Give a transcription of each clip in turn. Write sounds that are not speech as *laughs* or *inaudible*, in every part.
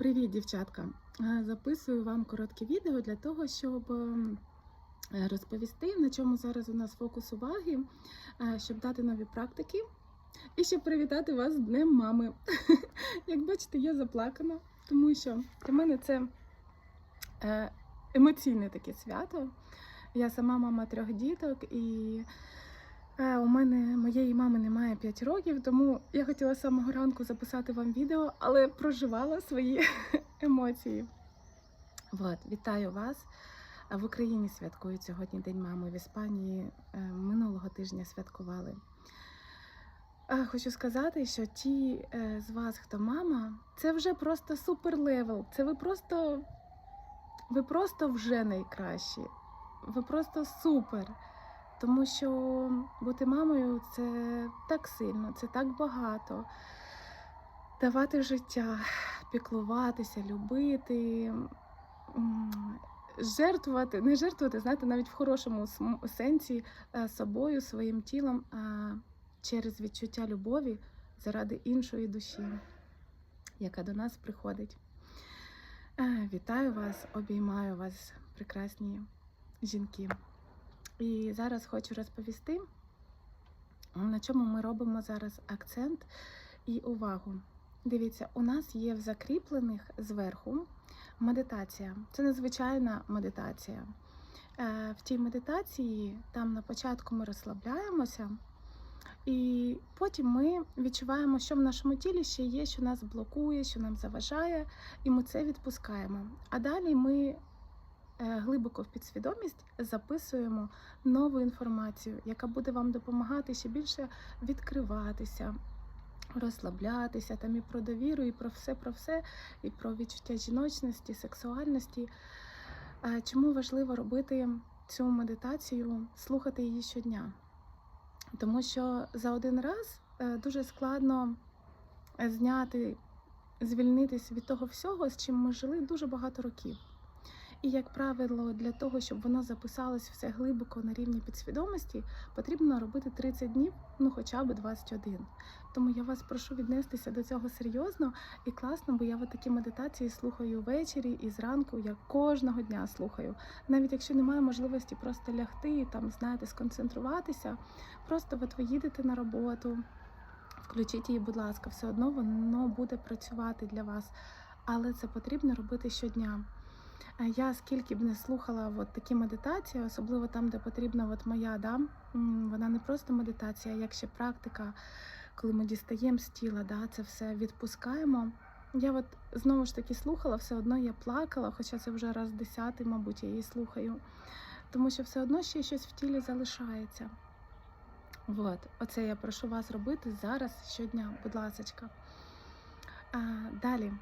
Привіт, дівчатка! Е, Записую вам коротке відео для того, щоб ем, е, розповісти, на чому зараз у нас фокус уваги, е, щоб дати нові практики і щоб привітати вас з Днем мами. *laughs* Як бачите, я заплакана, тому що для мене це емоційне таке свято. Я сама мама трьох діток і. Е, У мене моєї мами немає 5 років, тому я хотіла з самого ранку записати вам відео, але проживала свої *laughs* емоції. От, вітаю вас. В Україні святкують сьогодні День мами. В Іспанії е, минулого тижня святкували. Е, Хочу сказати, що ті е, з вас, хто мама, це вже просто супер левел. Це ви просто, ви просто вже найкращі. Ви просто супер. Тому що бути мамою це так сильно, це так багато. Давати життя, піклуватися, любити, жертвувати, не жертвувати, знаєте, навіть в хорошому сенсі е, собою, своїм тілом, через відчуття любові заради іншої душі, яка до нас приходить. Е, Вітаю вас, обіймаю вас, прекрасні жінки. І зараз хочу розповісти, на чому ми робимо зараз акцент і увагу. Дивіться, у нас є в закріплених зверху медитація. Це незвичайна медитація. Е, В тій медитації там на початку ми розслабляємося, і потім ми відчуваємо, що в нашому тілі ще є, що нас блокує, що нам заважає, і ми це відпускаємо. А далі ми глибоко в підсвідомість записуємо нову інформацію, яка буде вам допомагати ще більше відкриватися, розслаблятися там і про довіру, і про все, про все, і про відчуття жіночності, сексуальності. Е, Чому важливо робити цю медитацію, слухати її щодня? Тому що за один раз е, дуже складно е, зняти, звільнитись від того всього, з чим ми жили дуже багато років. І, як правило, для того, щоб воно записалось все глибоко на рівні підсвідомості, потрібно робити 30 днів, ну хоча б 21. Тому я вас прошу віднестися до цього серйозно і класно, бо я от такі медитації слухаю ввечері і зранку. Я кожного дня слухаю. Навіть якщо немає можливості просто лягти і там, знаєте, сконцентруватися, просто от ви їдете на роботу, включіть її, будь ласка, все одно воно буде працювати для вас. Але це потрібно робити щодня. Я скільки б не слухала от такі медитації, особливо там, де потрібна от моя, да, вона не просто медитація, а як ще практика, коли ми дістаємо з тіла, да, це все відпускаємо. Я от знову ж таки слухала, все одно я плакала, хоча це вже раз десятий, мабуть, я її слухаю. Тому що все одно ще щось в тілі залишається. От, оце я прошу вас робити зараз щодня, будь ласочка. А, далі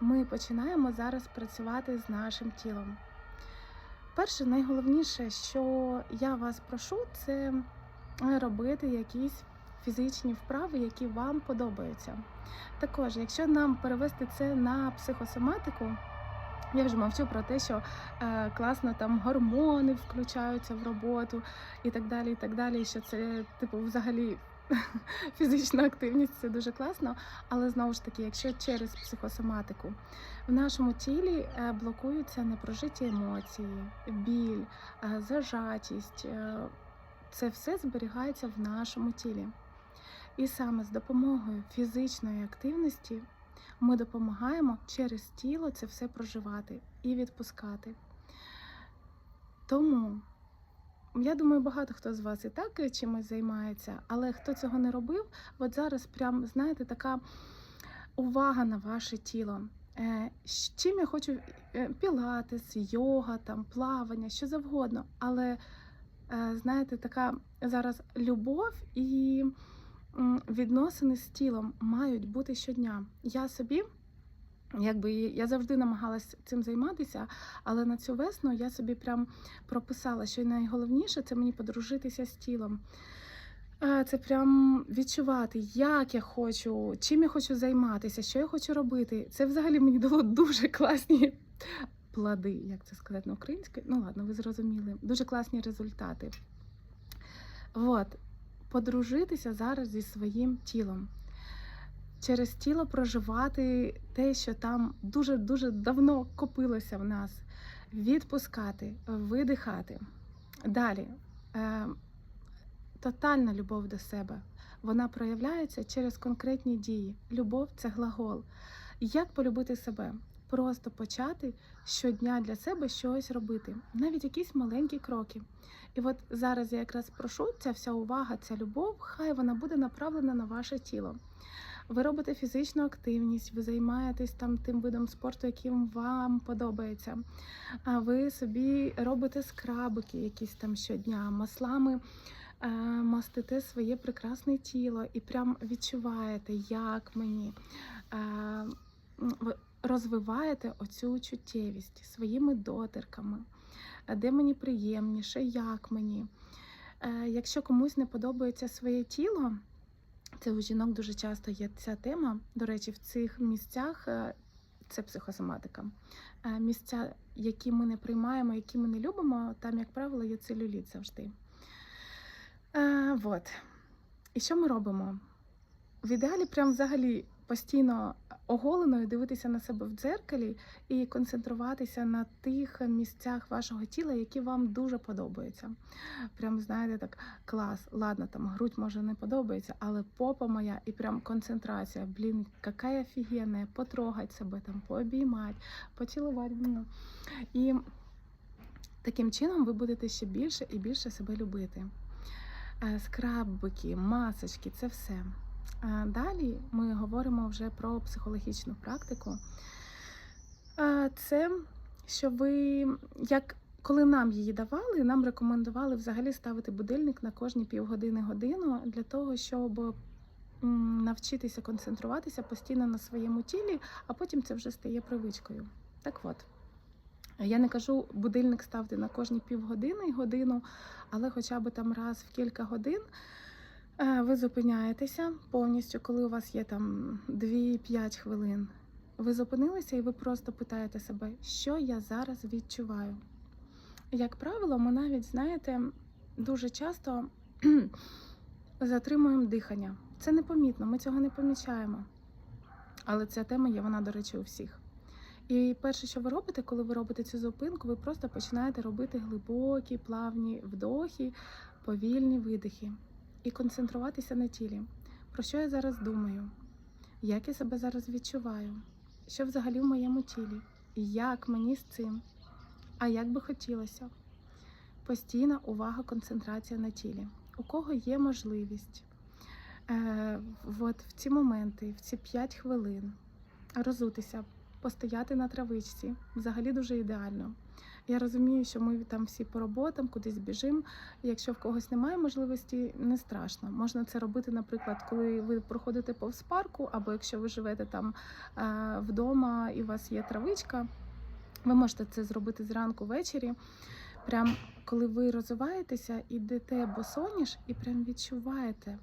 ми починаємо зараз працювати з нашим тілом. Перше, найголовніше, що я вас прошу, це робити якісь фізичні вправи, які вам подобаються. Також, якщо нам перевести це на психосоматику, я вже мовчу про те, що е, класно там гормони включаються в роботу і так далі. і так далі, Що це, типу, взагалі *laughs* фізична активність це дуже класно. Але знову ж таки, якщо через психосоматику в нашому тілі е, блокуються непрожиті емоції, біль, е, зажатість, е, це все зберігається в нашому тілі. І саме з допомогою фізичної активності ми допомагаємо через тіло це все проживати і відпускати. Тому я думаю, багато хто з вас і так чимось займається, але хто цього не робив, от зараз прям, знаєте, така увага на ваше тіло. Е, з Чим я хочу е, пілатес, йога, там, плавання, що завгодно. Але, е, знаєте, така зараз любов і відносини з тілом мають бути щодня. Я собі. Якби я завжди намагалась цим займатися, але на цю весну я собі прям прописала, що найголовніше це мені подружитися з тілом. Е, Це прям відчувати, як я хочу, чим я хочу займатися, що я хочу робити. Це взагалі мені дало дуже класні плоди, як це сказати на українською. Ну ладно, ви зрозуміли. Дуже класні результати. От, подружитися зараз зі своїм тілом. Через тіло проживати те, що там дуже-дуже давно копилося в нас, відпускати, видихати. Далі. Е, Тотальна любов до себе. Вона проявляється через конкретні дії. Любов це глагол. Як полюбити себе? Просто почати щодня для себе щось робити, навіть якісь маленькі кроки. І от зараз я якраз прошу, ця вся увага, ця любов, хай вона буде направлена на ваше тіло. Ви робите фізичну активність, ви займаєтесь там тим видом спорту, яким вам подобається. А ви собі робите скрабики якісь там щодня, маслами е, мастите своє прекрасне тіло і прям відчуваєте, як мені. Е, ви розвиваєте оцю чуттєвість своїми доторками, е, де мені приємніше, як мені. Е, Якщо комусь не подобається своє тіло, це у жінок дуже часто є ця тема. До речі, в цих місцях е, це психосоматика. Е, Місця, які ми не приймаємо, які ми не любимо, там, як правило, є целюліт завжди. От. вот. І що ми робимо? В ідеалі, прям взагалі постійно оголеною дивитися на себе в дзеркалі і концентруватися на тих місцях вашого тіла, які вам дуже подобаються. Прям знаєте, так клас, ладно, там грудь може не подобається, але попа моя і прям концентрація. Блін, яка офігенна, потрогать себе, там, пообіймати, поцілувати. І таким чином ви будете ще більше і більше себе любити. Е, Скрабики, масочки це все. Далі ми говоримо вже про психологічну практику. Це що ви, як коли нам її давали, нам рекомендували взагалі ставити будильник на кожні півгодини годину для того, щоб навчитися концентруватися постійно на своєму тілі, а потім це вже стає привичкою. Так от. Я не кажу будильник ставте на кожні півгодини і годину, але хоча б там раз в кілька годин ви зупиняєтеся повністю, коли у вас є там 2-5 хвилин. Ви зупинилися і ви просто питаєте себе, що я зараз відчуваю. Як правило, ми навіть, знаєте, дуже часто *clears throat* затримуємо дихання. Це непомітно, ми цього не помічаємо. Але ця тема є, вона, до речі, у всіх. І перше, що ви робите, коли ви робите цю зупинку, ви просто починаєте робити глибокі, плавні вдохи, повільні видихи і концентруватися на тілі. Про що я зараз думаю? Як я себе зараз відчуваю? Що взагалі в моєму тілі? Як мені з цим? А як би хотілося? Постійна увага, концентрація на тілі. У кого є можливість е, от в ці моменти, в ці 5 хвилин розутися, постояти на травичці взагалі дуже ідеально. Я розумію, що ми там всі по роботам, кудись біжимо. Якщо в когось немає можливості, не страшно. Можна це робити, наприклад, коли ви проходите повз парку, або якщо ви живете там е, вдома і у вас є травичка, ви можете це зробити зранку ввечері. Прям коли ви розвиваєтеся, ідете босоніж і прям відчуваєте,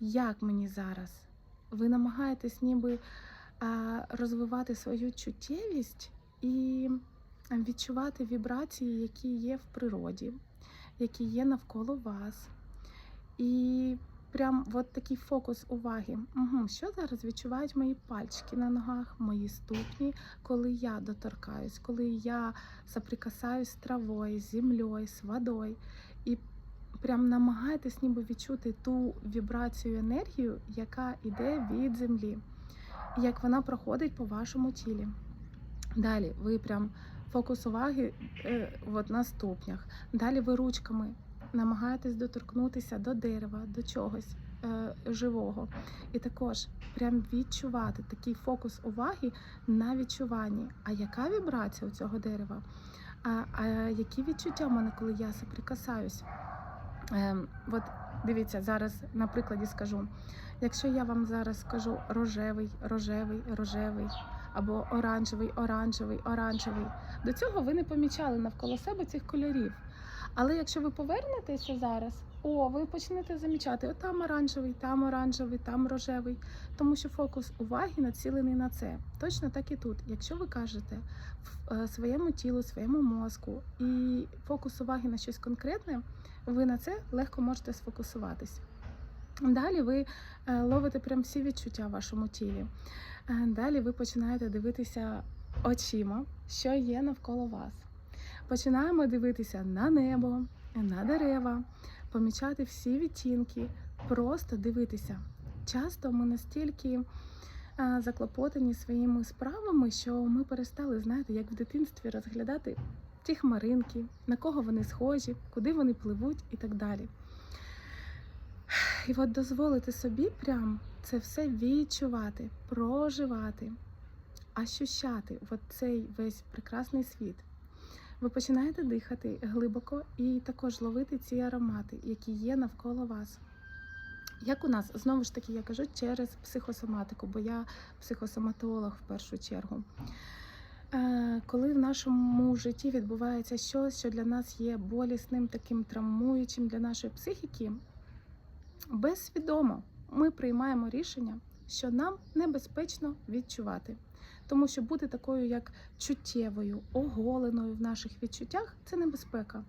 як мені зараз. Ви намагаєтесь ніби а, розвивати свою чуттєвість і відчувати вібрації, які є в природі, які є навколо вас. І прям от такий фокус уваги. Угу, Що зараз відчувають мої пальчики на ногах, мої ступні, коли я доторкаюсь, коли я соприкасаюсь з травою, з землею, з водою. І прям намагайтесь ніби відчути ту вібрацію енергію, яка йде від землі, як вона проходить по вашому тілі. Далі ви прям фокус уваги е, от на ступнях. Далі ви ручками намагаєтесь доторкнутися до дерева, до чогось е, живого. І також прям відчувати такий фокус уваги на відчуванні. А яка вібрація у цього дерева? А, а які відчуття в мене, коли я соприкасаюсь? Е, от дивіться, зараз на прикладі скажу. Якщо я вам зараз скажу рожевий, рожевий, рожевий, або оранжевий, оранжевий, оранжевий, до цього ви не помічали навколо себе цих кольорів. Але якщо ви повернетеся зараз, о, ви почнете замічати, от там оранжевий, там оранжевий, там рожевий, тому що фокус уваги націлений на це. Точно так і тут. Якщо ви кажете в е, своєму тілу, своєму мозку і фокус уваги на щось конкретне, ви на це легко можете сфокусуватись. Далі ви е, ловите прям всі відчуття в вашому тілі. Далі ви починаєте дивитися очима, що є навколо вас. Починаємо дивитися на небо, на дерева, помічати всі відтінки, просто дивитися. Часто ми настільки заклопотані своїми справами, що ми перестали, знаєте, як в дитинстві розглядати ті хмаринки, на кого вони схожі, куди вони пливуть і так далі. І от дозволити собі прям це все відчувати, проживати, ощущати от цей весь прекрасний світ. Ви починаєте дихати глибоко і також ловити ці аромати, які є навколо вас. Як у нас, знову ж таки, я кажу через психосоматику, бо я психосоматолог в першу чергу. Е, Коли в нашому житті відбувається щось, що для нас є болісним, таким травмуючим для нашої психіки, безсвідомо ми приймаємо рішення, що нам небезпечно відчувати. Тому що бути такою, як чуттєвою, оголеною в наших відчуттях це небезпека.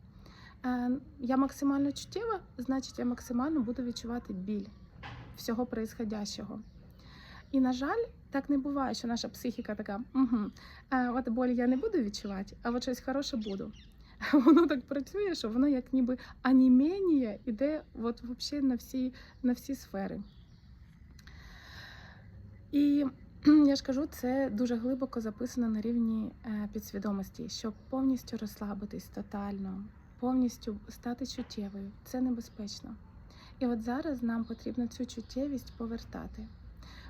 Е, Я максимально чуттєва, значить, я максимально буду відчувати біль всього происходящого. І, на жаль, так не буває, що наша психіка така, угу, от боль я не буду відчувати, а от щось хороше буду. *laughs* Воно так працює, що воно як ніби анімінія іде от взагалі на всі, на всі сфери. І *clears throat* я ж кажу, це дуже глибоко записано на рівні е, підсвідомості, щоб повністю розслабитись тотально, повністю стати чуттєвою. Це небезпечно. І от зараз нам потрібно цю чуттєвість повертати.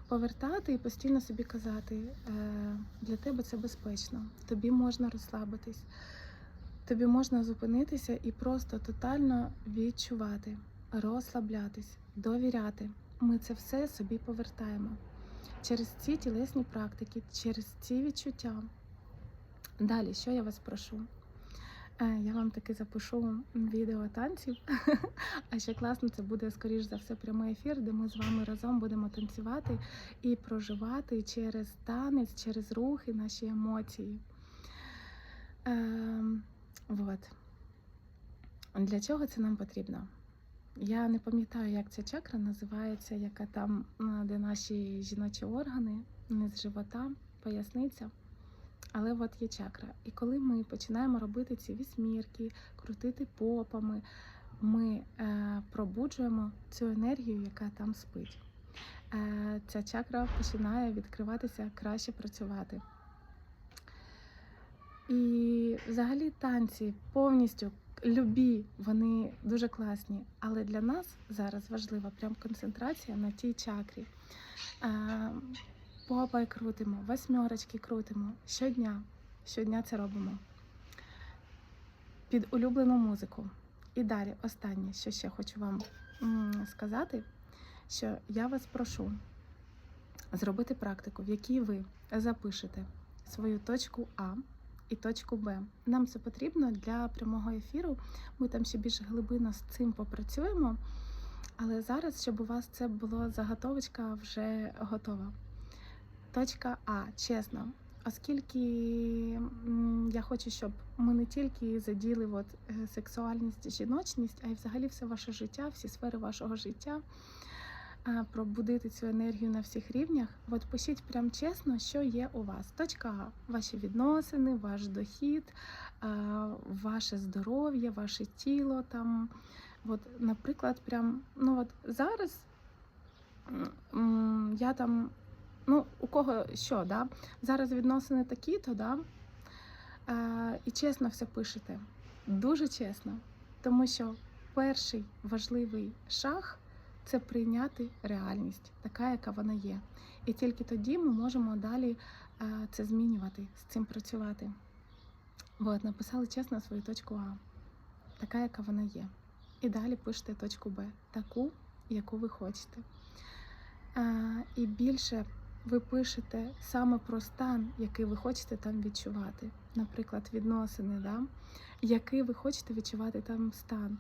Повертати і постійно собі казати, е, для тебе це безпечно, тобі можна розслабитись, тобі можна зупинитися і просто тотально відчувати, розслаблятись, довіряти. Ми це все собі повертаємо через ці тілесні практики, через ці відчуття. Далі, що я вас прошу? Е, Я вам таки запишу відео танців. *laughs* А ще класно, це буде, скоріш за все, прямий ефір, де ми з вами разом будемо танцювати і проживати через танець, через рухи наші емоції. Вот. Для чого це нам потрібно? Я не пам'ятаю, як ця чакра називається, яка там, де наші жіночі органи, низ живота, поясниця. Але от є чакра. І коли ми починаємо робити ці вісьмірки, крутити попами, ми е, пробуджуємо цю енергію, яка там спить. Е, ця чакра починає відкриватися, краще працювати. І взагалі танці повністю любі, вони дуже класні. Але для нас зараз важлива прям концентрація на тій чакрі. Попай крутимо, восьмерочки крутимо щодня. Щодня це робимо. Під улюблену музику. І далі, останнє, що ще хочу вам сказати, що я вас прошу зробити практику, в якій ви запишете свою точку А і точку Б. Нам це потрібно для прямого ефіру. Ми там ще більш глибинно з цим попрацюємо. Але зараз, щоб у вас це було заготовочка вже готова. Точка А, чесно, оскільки я хочу, щоб ми не тільки заділи от, е, сексуальність жіночність, а й взагалі все ваше життя, всі сфери вашого життя, пробудити цю енергію на всіх рівнях. От пишіть прям чесно, що є у вас. Точка А ваші відносини, ваш дохід, ваше здоров'я, ваше тіло там. От, наприклад, прям ну от зараз я там ну, у кого що, да? Зараз відносини такі-то, да? Е, і чесно все пишете. Дуже чесно. Тому що перший важливий шаг це прийняти реальність, така, яка вона є. І тільки тоді ми можемо далі е, це змінювати, з цим працювати. От, написали чесно свою точку А, така, яка вона є. І далі пишете точку Б, таку, яку ви хочете. Е, і більше ви пишете саме про стан, який ви хочете там відчувати. Наприклад, відносини, да? який ви хочете відчувати там стан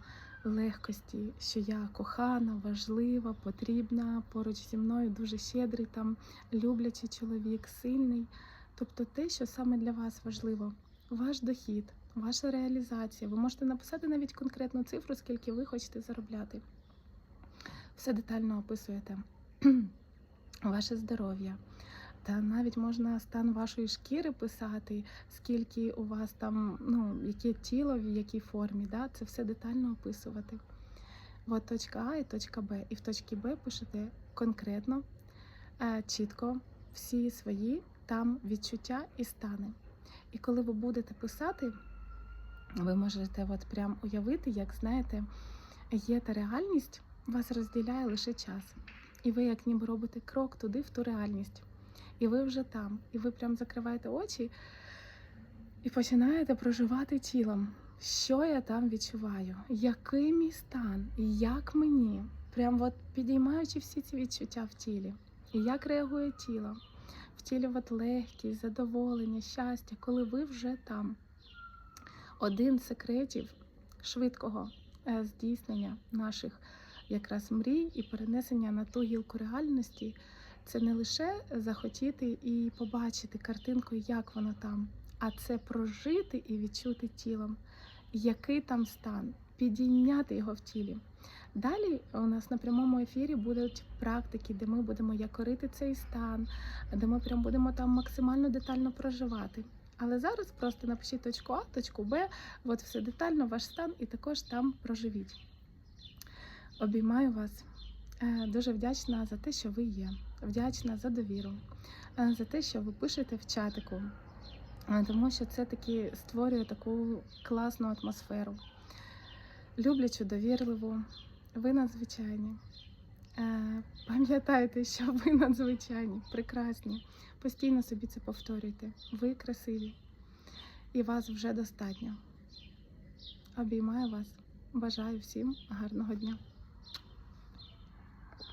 легкості, що я кохана, важлива, потрібна, поруч зі мною дуже щедрий, там люблячий чоловік, сильний. Тобто те, що саме для вас важливо, ваш дохід, ваша реалізація. Ви можете написати навіть конкретну цифру, скільки ви хочете заробляти. все детально описуєте. *clears throat* Ваше здоров'я. Та навіть можна стан вашої шкіри писати, скільки у вас там, ну, яке тіло, в якій формі, да? це все детально описувати. От точка А і точка Б. І в точці Б пишете конкретно, е, чітко всі свої там відчуття і стани. І коли ви будете писати, ви можете от прям уявити, як знаєте, є та реальність, вас розділяє лише час. І ви як ніби робите крок туди, в ту реальність. І ви вже там. І ви прям закриваєте очі і починаєте проживати тілом. Що я там відчуваю? Який мій стан? Як мені? Прям от підіймаючи всі ці відчуття в тілі. І як реагує тіло? В тілі от легкість, задоволення, щастя, коли ви вже там. Один з секретів швидкого е, здійснення наших якраз мрій і перенесення на ту гілку реальності це не лише захотіти і побачити картинку, як воно там, а це прожити і відчути тілом, який там стан, підійняти його в тілі. Далі у нас на прямому ефірі будуть практики, де ми будемо якорити цей стан, де ми прям будемо там максимально детально проживати. Але зараз просто напишіть точку А, точку Б, от все детально, ваш стан, і також там проживіть. Обіймаю вас. Е, Дуже вдячна за те, що ви є. Вдячна за довіру, е, за те, що ви пишете в чатику, Е, тому що це таки створює таку класну атмосферу. Люблячу, довірливу, ви надзвичайні. Пам'ятайте, що *laughs* ви надзвичайні, прекрасні. Постійно собі це повторюйте. Ви красиві, і вас вже достатньо. Обіймаю вас. Бажаю всім гарного дня.